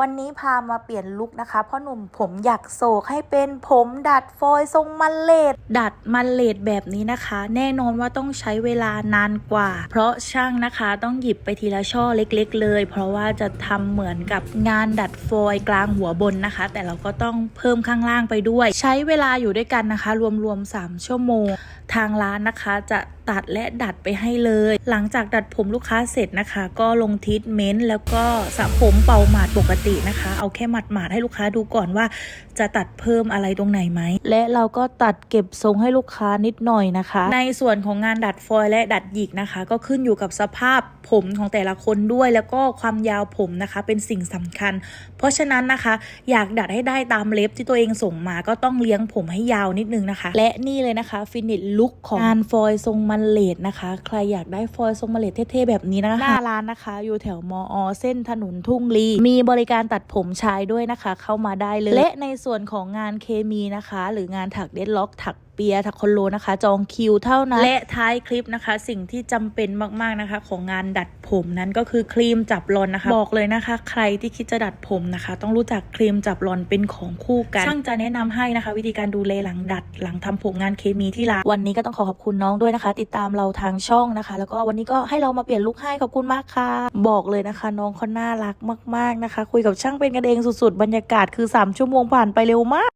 วันนี้พามาเปลี่ยนลุคนะคะเพราะหนุ่มผมอยากโศกให้เป็นผมดัดฟอยทรงมันเลดดัดมันเลดแบบนี้นะคะ แน่นอนว่าต้องใช้เวลานานกว่า เพราะช่างนะคะต้องหยิบไปทีละช่อเล็ก ๆ เลย เพราะว่าจะทำเหมือนกับงานดัดฟอยกลางหัวบนนะคะ แต่เราก็ต้องเพิ่มข้างล่างไปด้วย ใช้เวลาอยู่ด้วยกันนะคะ รวมๆ3ชั่วโมง ทางร้านนะคะจะตัดและดัดไปให้เลย หลังจากดัดผมลูกค้าเสร็จนะคะ ก็ลงทรีทเมนต์แล้วก็สระผมเป่าหมาดปกตินะคะ เอาแค่หมาดหมาดๆให้ลูกค้าดูก่อนว่า จะตัดเพิ่มอะไรตรงไหนไหม และเราก็ตัดเก็บทรงให้ลูกค้านิดหน่อยนะคะ ในส่วนของงานดัดฟอยล์และดัดหยิกนะคะ ก็ขึ้นอยู่กับสภาพผมของแต่ละคนด้วย แล้วก็ความยาวผมนะคะเป็นสิ่งสำคัญ เพราะฉะนั้นนะคะ อยากดัดให้ได้ตามเล็บที่ตัวเองส่งมาก็ต้องเลี้ยงผมให้ยาวนิดนึงนะคะ และนี่เลยนะคะฟินิชลุคของงานฟอยล์ทรงมันเลดนะคะ ใครอยากได้ฟอยล์ทรงมันเลดเท่ๆแบบนี้นะคะหน้าร้านนะคะ อยู่แถวมอ เส้นถนนทุ่งลีมีบริการตัดผมชายด้วยนะคะ เข้ามาได้เลย และในส่วนของงานเคมีนะคะ หรืองานถักเด็ดล็อกถัก ปียร์ถักคอนโลนะคะ จองคิวเท่านั้น และท้ายคลิปนะคะ สิ่งที่จำเป็นมากๆนะคะ ของงานดัดผมนั้นก็คือครีมจับรอนนะคะ บอกเลยนะคะ ใครที่คิดจะดัดผมนะคะ ต้องรู้จักครีมจับรอนเป็นของคู่กันช่างจะแนะนำให้นะคะ วิธีการดูแลหลังดัด หลังทำผมงานเคมีที่ร้านวันนี้ก็ต้องขอขอบคุณน้องด้วยนะคะ ติดตามเราทางช่องนะคะ แล้วก็วันนี้ก็ให้เรามาเปลี่ยนลุคให้ขอบคุณมากค่ะ บอกเลยนะคะ น้องเขาน่ารักมาก ๆนะคะ คุยกับช่างเป็นกันเองสุดๆ บรรยากาศคือ 3 ชั่วโมงผ่านไปเร็วมาก